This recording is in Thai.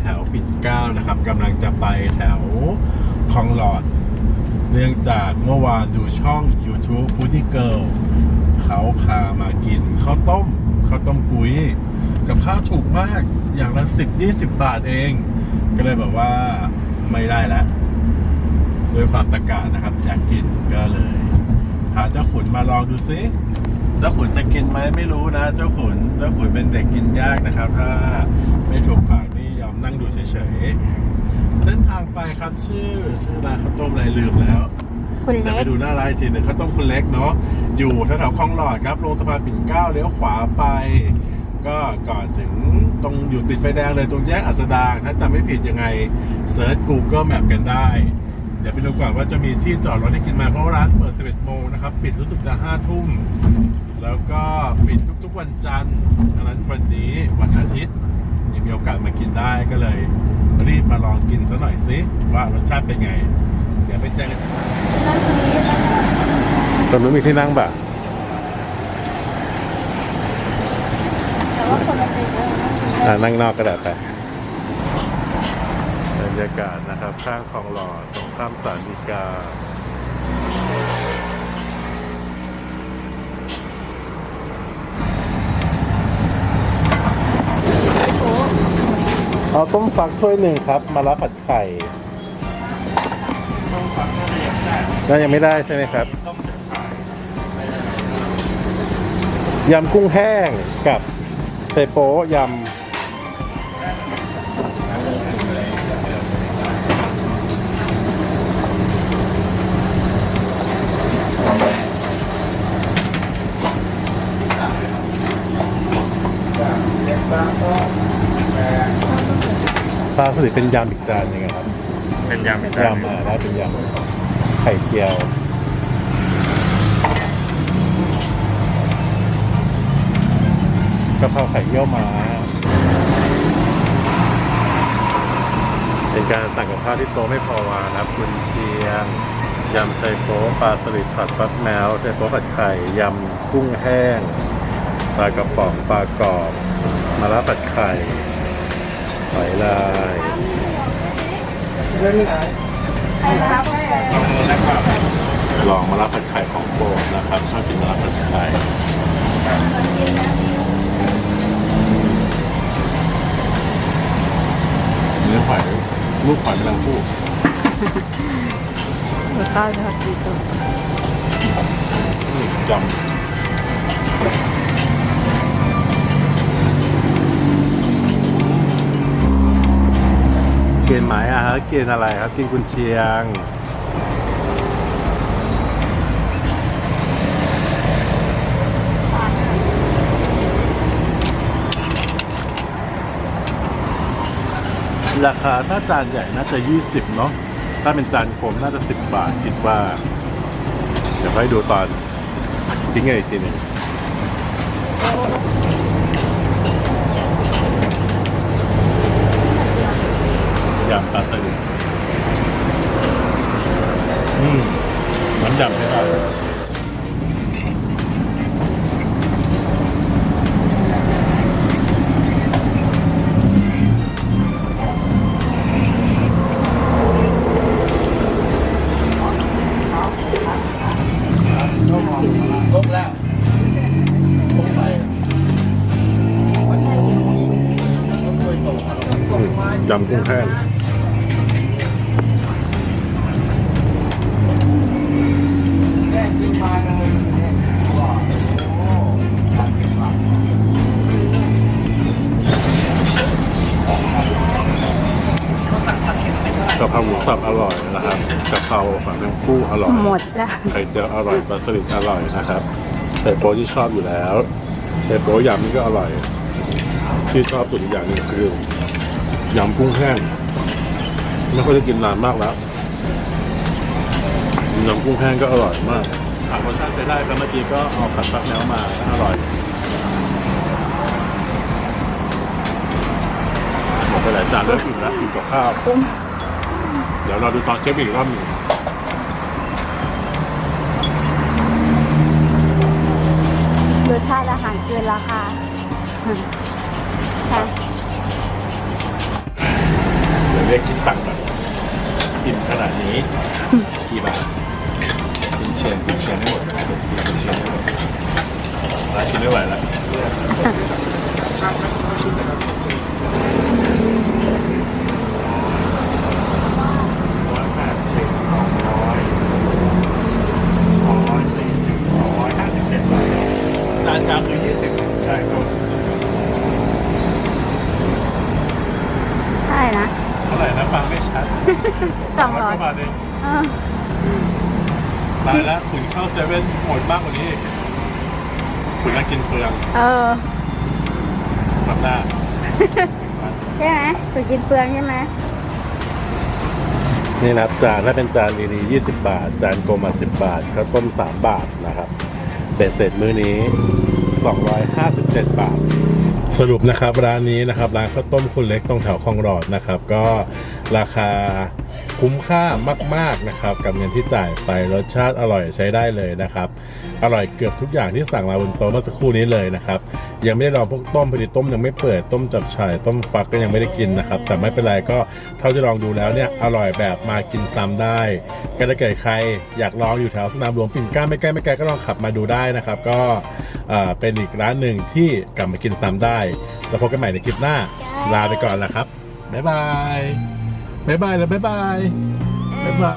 แถวปิ่นเก้านะครับกำลังจะไปแถวคลองหลอด เนื่องจากเมื่อวานดูช่อง YouTube Foodie Girl เขาพามากินข้าวต้มข้าวต้มกุ้ย กับข้าวถูกมากอย่างละสิบยี่สิบบาทเอง ก็เลยแบบว่าไม่ได้แล้วด้วยความตะการนะครับอยากกินก็เลยพาเจ้าขุนมาลองดูซิเจ้าขุนจะกินไหมไม่รู้นะ เจ้าขุนเจ้าขุนเป็นเด็กกินยากนะครับ ถ้าไม่ถูกปาก นี่ยอมนั่งดูเฉยๆ เส้นทางไปครับชื่อชื่อร้านข้าวต้มอะไรลืมแล้วคุณเดี๋ยวเล็ไปกดูหน้าร้านอีกทีหนึ่งข้าวต้มคุณเล็กเนาะอยู่แถวๆคลองหลอดครับลงสะพานปิ่นเกล้าเลี้ยวขวาไป ก็ก่อนถึงตรงอยู่ติดไฟแดงเลยตรงแยกอัสดางถ้าจำไม่ผิดยังไงเซิร์ช Google Map กันได้ เดี๋ยวไปดูก่อนว่าจะมีที่จอดรถให้กินไหมาเพราะว่าร้านเปิด 11 โมงนะครับ ปิดรู้สึกจะ 5 ทุ่ม แล้วก็ปิดทุกๆวันจันทร์ดังนั้นวันนี้วันอาทิตย์ยัง มีโอกาสมากินได้ก็เลย รีบมาลองกินซะหน่อยสิว่ารสชาติเป็นไง เดี๋ยวไปเจอกันตรงนู้นมีที่นั่งแบบแต่ว่าคนละเป็นเยอะนะอ่านั่งนอกก็ได้ไปบรรยากาศนะครับ ข้างคลองหล่อตรงข้ามสารดีกา เอาต้มฟักถ้วยหนึ่งครับ มารับผัดไข่นั่นยังไม่ได้ใช่ไหมครับยำกุ้งแห้งกับเซโป๊ยำ ปลาสลิดเป็นยำอีกจานหนึงอะครับเป็นยำเป็นยำอ่าได้เป็นยำไข่เจียวกะเพราไข่เยี่ยวม้าเป็นการสั่งกับข้าวที่โต๊ะไม่พอวางนะครับคุณเชียงยำไชโป๊ปลาสลิดผัดฟักแมวไชโป๊ผัดไข่ยำกุ้งแห้งปลากระป๋องปลากรอบมะระผัดไข่ หอยลายลองมารับผัดไข่ของโปรดนะครับชอบกินมารับผัดไข่เนื้อหอยลูกหอยแมลงภู่หรือข้าวทอดดีตัวอืมจำ กินไหมอะฮะกินอะไรครับกินกุนเชียง ราคาถ้าจานใหญ่น่าจะ 20 เนาะถ้าเป็นจานกลมน่าจะ 10 บาทคิดว่า เดี๋ยวให้ดูตอนทิ้งเงินอีกทีหนึ่ง ยำปลาสลิดอืมน้ำยำให้ได้อืมยำกุ้งแห้ง สับอร่อยนะครับกะเพราฝังแมงคู่อร่อยหมดละไข่เจียวอร่อยปลาสลิดอร่อยนะครับใส่โป๊ที่ชอบอยู่แล้วใส่โป๊ยำนี่ก็อร่อย ที่ชอบสุดอีกอย่างหนึ่งคือยำกุ้งแห้งไม่ค่อยได้กินนานมากแล้วยำกุ้งแห้งก็อร่อยมากถามรสชาติใช้ได้ครับเมื่อกี้ก็เอาผัดฟักแมวมาก็อร่อยหมดไปหลายจานแล้วอิ่มแล้วอิ่มกับข้าวคุ้ม เดี๋ยวเราดูตอนเชฟอีกรอบหนึ่งรสชาติอาหารเกินราคาค่ะคิดตังค์แบบอิ่มขนาดนี้กี่บาทกินเชียนกินเชียนให้หมดกินเชียนให้หมดร้านกินไม่ไหวแล้วร้อยแปดสิบสองร้อยสองร้อยสี่สิบสองร้อยห้าสิบเจ็ดบาทจานกลางคือยี่สิบใช่ครับ ใช่นะ เท่าไหร่นะฟังไม่ชัด สองร้อยกว่าบาทเองเออตายแล้วขุนเข้าเซเว่นหมดมากกว่านี้อีกขุนน่ากินเปลืองเออ ทำหน้าใช่ไหมสุกินเปลืองใช่ไหมนี่นะครับจานถ้าเป็นจานดีๆ20 บาท จานกลมอะ10 บาทข้าวต้ม 3 บาทนะครับเบ็ดเสร็จมื้อนี้ 257 บาท สรุปนะครับร้านนี้นะครับร้านข้าวต้มคุณเล็กตรงแถวคลองหลอดนะครับ ก็ราคาคุ้มค่ามาก ๆนะครับ กับเงินที่จ่ายไปรสชาติอร่อยใช้ได้เลยนะครับ อร่อยเกือบทุกอย่างที่สั่งมาบนโต๊ะเมื่อสักครู่นี้เลยนะครับ ยังไม่ได้ลองพวกต้มพอดีต้มยังไม่เปิดต้มจับฉ่ายต้มฟักก็ยังไม่ได้กินนะครับ แต่ไม่เป็นไรก็เท่าที่ลองดูแล้วเนี่ยอร่อยแบบมากินซ้ำได้ก็ถ้าเกิดใครอยากลองอยู่แถวสนามหลวงปิ่นเกล้าไม่ใกล้ไม่ไกลก็ลองขับมาดูได้นะครับ ก็เป็นอีกร้านหนึ่งที่กลับมากินซ้ำได้ แล้วพบกันใหม่ในคลิปหน้าลาไปก่อนล้วครับบ๊ายบายบ๊ายบายแล้วบ๊ายบายบ๊ายบาย